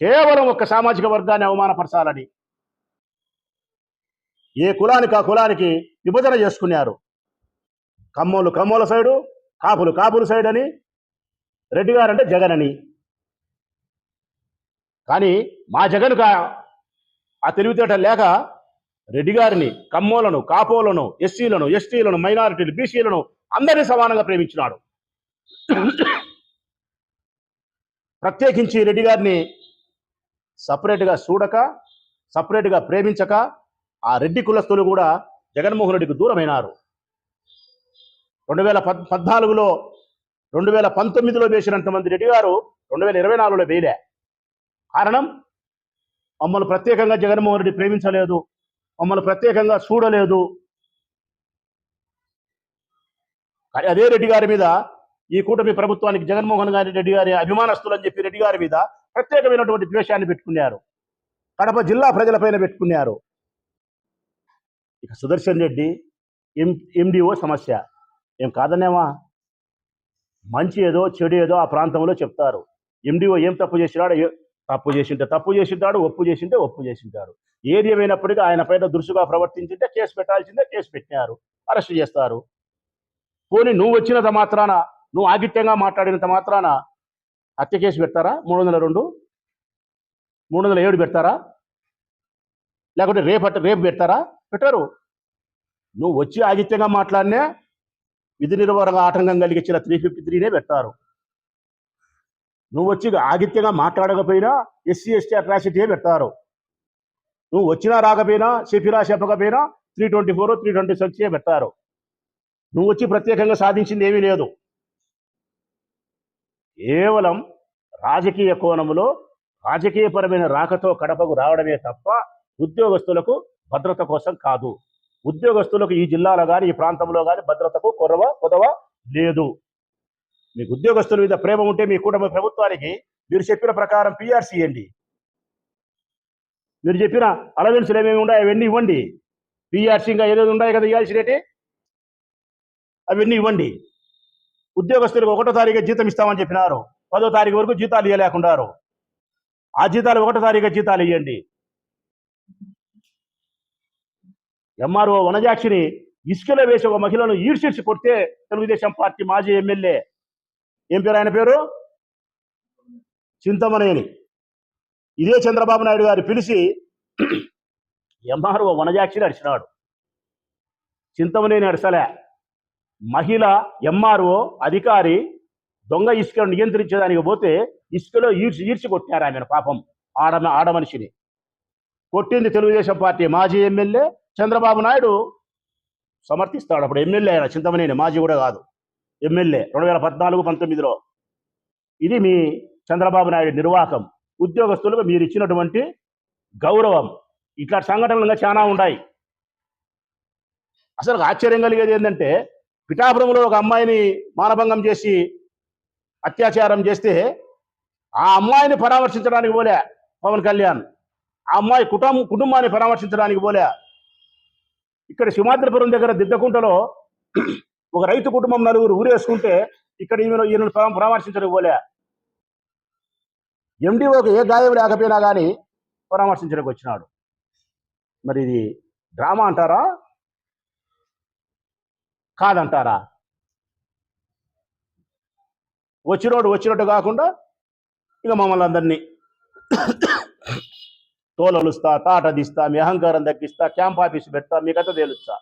కేవలం ఒక సామాజిక వర్గాన్ని అవమానపరచాలని. ఏ కులానికి ఆ కులానికి విభజన చేసుకున్నారు? కమ్మోలు కమ్మోల సైడు కాపులు కాపుల సైడ్ అని రెడ్డి గారు అంటే జగన్ అని. కానీ మా జగన్ ఆ తెలివితేట లేక రెడ్డి గారిని కమ్మోలను కాపోలను ఎస్సీలను ఎస్టీలను మైనారిటీలు బీసీలను అందరినీ సమానంగా ప్రేమించినాడు. ప్రత్యేకించి రెడ్డి గారిని సపరేట్గా చూడక సపరేట్గా ప్రేమించక ఆ రెడ్డి కులస్తులు కూడా జగన్మోహన్ రెడ్డికి దూరమైనారు. రెండు వేల పద్ పద్నాలుగులో రెండు వేల పంతొమ్మిదిలో వేసినంత మంది రెడ్డి గారు రెండు వేల ఇరవై నాలుగులో వేయలే. కారణం? మమ్మల్ని ప్రత్యేకంగా జగన్మోహన్ రెడ్డి ప్రేమించలేదు. మమ్మల్ని ప్రత్యేకంగా చూడలేదు. కానీ అదే రెడ్డి గారి మీద ఈ కూటమి ప్రభుత్వానికి జగన్మోహన్ గారి రెడ్డి గారి అభిమానస్తులు అని చెప్పి రెడ్డి గారి మీద ప్రత్యేకమైనటువంటి ద్వేషాన్ని పెట్టుకున్నారు. కడప జిల్లా ప్రజలపైన పెట్టుకున్నారు. ఇక సుదర్శన్ రెడ్డి ఎం ఎండిఓ సమస్య. ఏం కాదనేమా? మంచి ఏదో చెడు ఏదో ఆ ప్రాంతంలో చెప్తారు. ఎండిఓ ఏం తప్పు చేసినాడో తప్పు చేసింటే తప్పు చేసింటాడు ఒప్పు చేసింటే ఒప్పు చేసింటాడు. ఏది ఏమైనప్పటికీ ఆయన పైన దురుసుగా ప్రవర్తించింటే కేసు పెట్టాల్సిందే కేసు పెట్టినారు. అరెస్ట్ చేస్తారు. పోనీ నువ్వు వచ్చినంత మాత్రాన నువ్వు ఆగిత్యంగా మాట్లాడినంత మాత్రాన హత్య కేసు పెడతారా? మూడు వందల రెండు? మూడు వందల ఏడు పెడతారా? లేకుంటే రేపు అట్ట- రేపు పెడతారా? పెట్టారు. నువ్వు వచ్చి ఆగిత్యంగా మాట్లాడినే విధి నిర్వహణ ఆటంకం కలిగించిన త్రీ ఫిఫ్టీ త్రీనే పెడతారు. నువ్వు వచ్చి ఆగిత్యంగా మాట్లాడకపోయినా ఎస్సీ ఎస్టీ అట్రాసిటీయే పెడతారు. నువ్వు వచ్చినా రాకపోయినా చెప్పినా చెప్పకపోయినా three twenty four three twenty six పెడతారు. నువ్వు వచ్చి ప్రత్యేకంగా సాధించింది ఏమీ లేదు. కేవలం రాజకీయ కోణంలో రాజకీయపరమైన రాకతో కడపకు రావడమే తప్ప ఉద్యోగస్తులకు భద్రత కోసం కాదు. ఉద్యోగస్తులకు ఈ జిల్లాలో కానీ ఈ ప్రాంతంలో కానీ భద్రతకు కొరవ కొదవ లేదు. మీకు ఉద్యోగస్తుల మీద ప్రేమ ఉంటే మీ కుటుంబ ప్రభుత్వానికి మీరు చెప్పిన ప్రకారం పిఆర్సీ ఇవ్వండి మీరు చెప్పిన అలవెన్సులు ఏమేమి ఉన్నాయో అవన్నీ ఇవ్వండి. పిఆర్సీ ఇంకా ఏదేది ఉన్నాయి కదా ఇవ్వాల్సినవి అవన్నీ ఇవ్వండి. ఉద్యోగస్తులకు ఒకటో తారీఖు జీతం ఇస్తామని చెప్పినారు. పదో తారీఖు వరకు జీతాలు ఇవ్వలేకున్నారు ఆ జీతాలు ఒకటో తారీఖు జీతాలు ఇవ్వండి ఎంఆర్ఓ వనజాక్షిని ఇసుకలో వేసి ఒక మహిళను ఈడ్చిడ్చి కొడితే తెలుగుదేశం పార్టీ మాజీ ఎమ్మెల్యే ఏం పేరు ఆయన పేరు? చింతమనేని. ఇదే చంద్రబాబు నాయుడు గారు పిలిచి ఎంఆర్ఓ వనజాక్షిని అడిచినాడు చింతమనేని అడిసలే మహిళ ఎంఆర్ఓ అధికారి దొంగ ఇసుకను నియంత్రించడానికి పోతే ఇసుకలో ఈడ్చి ఈడ్చి కొట్టారు ఆమెను పాపం. ఆడ ఆడ మనిషిని కొట్టింది తెలుగుదేశం పార్టీ మాజీ ఎమ్మెల్యే చంద్రబాబు నాయుడు. సమర్థిస్తాడు అప్పుడు ఎమ్మెల్యే ఆయన చింతమనేని మాజీ కూడా కాదు. ఎమ్మెల్యే రెండు వేల పద్నాలుగు పంతొమ్మిదిలో. ఇది మీ చంద్రబాబు నాయుడు నిర్వాహకం. ఉద్యోగస్తులకు మీరు ఇచ్చినటువంటి గౌరవం. ఇట్లాంటి సంఘటనలు ఇంకా చాలా ఉన్నాయి. అసలు ఆశ్చర్యం కలిగేది ఏంటంటే పిఠాపురంలో ఒక అమ్మాయిని మానభంగం చేసి అత్యాచారం చేస్తే ఆ అమ్మాయిని పరామర్శించడానికి పోలే పవన్ కళ్యాణ్. ఆ అమ్మాయి కుటుంబం కుటుంబాన్ని పరామర్శించడానికి పోలే. ఇక్కడ సింహాద్రిపురం దగ్గర దిద్దకుంటలో ఒక రైతు కుటుంబం నలుగురు ఊరేసుకుంటే ఇక్కడ ఈమెను ఈయన పరామర్శించడానికి పోలే. ఎండిఓకి ఏ గాయం లేకపోయినా కానీ పరామర్శించడానికి వచ్చినాడు. మరి ఇది డ్రామా అంటారా? కాదంటారా? వచ్చినోడు వచ్చినట్టు కాకుండా ఇక మమ్మల్ని అందరినీ తోలలుస్తా తాట తీస్తా మీ అహంకారం దక్కిస్తా క్యాంప్ ఆఫీస్ పెడతా మీకైతే తేలుస్తా.